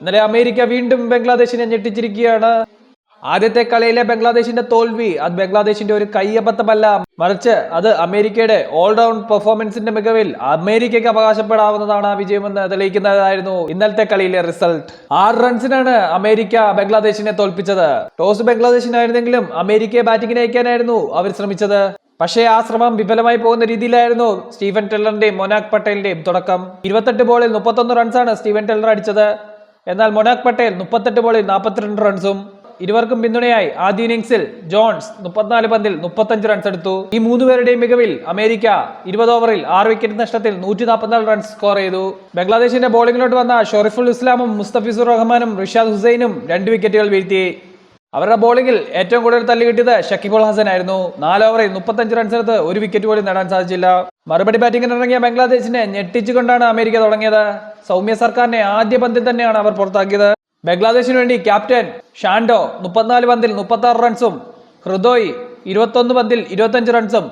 ഇന്നലെ അമേരിക്ക വീണ്ടും ബംഗ്ലാദേശിനെ ഞെട്ടിച്ചിരിക്കുകയാണ്. ആദ്യത്തെ കളിയിലെ ബംഗ്ലാദേശിന്റെ തോൽവി അത് ബംഗ്ലാദേശിന്റെ ഒരു കയ്യബദ്ധമല്ല. മറിച്ച് അത് അമേരിക്കയുടെ ഓൾറൗണ്ട് പെർഫോമൻസിന്റെ മികവിൽ അമേരിക്കയ്ക്ക് അവകാശപ്പെടാവുന്നതാണ് ആ വിജയമെന്ന് തെളിയിക്കുന്നതായിരുന്നു ഇന്നലത്തെ കളിയിലെ റിസൾട്ട് ആറ് റൺസിനാണ് അമേരിക്ക ബംഗ്ലാദേശിനെ തോൽപ്പിച്ചത്. ടോസ് ബംഗ്ലാദേശിനായിരുന്നെങ്കിലും അമേരിക്കയെ ബാറ്റിംഗിന് അയക്കാനായിരുന്നു അവർ ശ്രമിച്ചത്. പക്ഷേ ആ ശ്രമം വിഫലമായി പോകുന്ന രീതിയിലായിരുന്നു സ്റ്റീഫൻ ടെല്ലറിന്റെയും മൊനാക് പട്ടേലിന്റെയും തുടക്കം. ഇരുപത്തെട്ട് ബോളിൽ മുപ്പത്തൊന്ന് റൺസാണ് സ്റ്റീവൻ ടെല്ലർ അടിച്ചത്. എന്നാൽ മൊനാക് പട്ടേൽ മുപ്പത്തെട്ട് ബോളിൽ നാൽപ്പത്തിരണ്ട് റൺസും ഇരുവർക്കും പിന്തുണയായി ആദ്യ ഇന്നിംഗ്സിൽ ജോൺസ് മുപ്പത്തിനാല് പന്തിൽ മുപ്പത്തഞ്ച് റൺസ് എടുത്തു. ഈ മൂന്നുപേരുടെയും മികവിൽ അമേരിക്ക ഇരുപത് ഓവറിൽ ആറ് വിക്കറ്റ് നഷ്ടത്തിൽ നൂറ്റി നാൽപ്പത്തിനാല് റൺസ് സ്കോർ ചെയ്തു. ബംഗ്ലാദേശിന്റെ ബോളിംഗിലോട്ട് വന്ന ഷൊറിഫുൽ ഇസ്ലാമും മുസ്തഫിസുർ റഹ്മാനും റിഷാദ് ഹുസൈനും രണ്ട് വിക്കറ്റുകൾ വീഴ്ത്തി. അവരുടെ ബോളിംഗിൽ ഏറ്റവും കൂടുതൽ തല്ല് കിട്ടിയത് ഷക്കിബുൾ ഹസൻ ആയിരുന്നു. നാല് ഓവറിൽ മുപ്പത്തഞ്ച് റൺസ് എടുത്ത് ഒരു വിക്കറ്റ് പോലും നേടാൻ സാധിച്ചില്ല. മറുപടി ബാറ്റിംഗിന് ഇറങ്ങിയ ബംഗ്ലാദേശിനെ ഞെട്ടിച്ചുകൊണ്ടാണ് അമേരിക്ക തുടങ്ങിയത്. സൗമ്യ സർക്കാരിനെ ആദ്യ പന്തിൽ തന്നെയാണ് അവർ പുറത്താക്കിയത്. ബംഗ്ലാദേശിന് വേണ്ടി ക്യാപ്റ്റൻ ഷാൻഡോ മുപ്പത്തിനാല് പന്തിൽ മുപ്പത്തി റൺസും ഹൃദോയ് ഇരുപത്തൊന്ന് പന്തിൽ ഇരുപത്തഞ്ച് റൺസും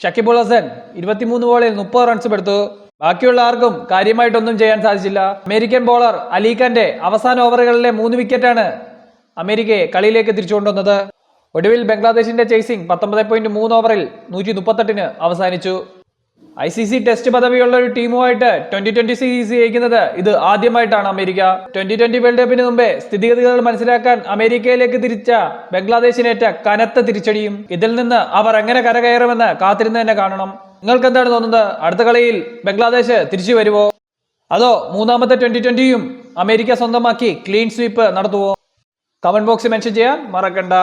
ഷക്കിബുൾ ഹസൻ ഇരുപത്തിമൂന്ന് ബോളിൽ മുപ്പത് റൺസും എടുത്തു. ബാക്കിയുള്ള ആർക്കും കാര്യമായിട്ടൊന്നും ചെയ്യാൻ സാധിച്ചില്ല. അമേരിക്കൻ ബോളർ അലീഖാന്റെ അവസാന ഓവറുകളിലെ മൂന്ന് വിക്കറ്റാണ് അമേരിക്കയെ കളിയിലേക്ക് തിരിച്ചുകൊണ്ടുവന്നത്. ഒടുവിൽ ബംഗ്ലാദേശിന്റെ ചേസിംഗ് പത്തൊമ്പത് പോയിന്റ് മൂന്ന് ഓവറിൽ നൂറ്റി മുപ്പത്തെട്ടിന് അവസാനിച്ചു. ഐ സി സി ടെസ്റ്റ് പദവിയുള്ള ഒരു ടീമുമായിട്ട് ട്വന്റി ട്വന്റി സീരീസ് ജയിക്കുന്നത് ഇത് ആദ്യമായിട്ടാണ് അമേരിക്ക. ട്വന്റി ട്വന്റി വേൾഡ് കപ്പിന് മുമ്പേ സ്ഥിതിഗതികൾ മനസ്സിലാക്കാൻ അമേരിക്കയിലേക്ക് തിരിച്ച ബംഗ്ലാദേശിനേറ്റ കനത്ത തിരിച്ചടിയും ഇതിൽ നിന്ന് അവർ എങ്ങനെ കരകയറുമെന്ന് കാത്തിരുന്ന് തന്നെ കാണണം. നിങ്ങൾക്ക് എന്താണ് തോന്നുന്നത്? അടുത്ത കളിയിൽ ബംഗ്ലാദേശ് തിരിച്ചു വരുമോ അതോ മൂന്നാമത്തെ ട്വന്റി ട്വന്റിയും അമേരിക്ക സ്വന്തമാക്കി ക്ലീൻ സ്വീപ്പ് നടത്തുവോ? കമന്റ് ബോക്സിൽ മെൻഷൻ ചെയ്യാൻ മറക്കണ്ട.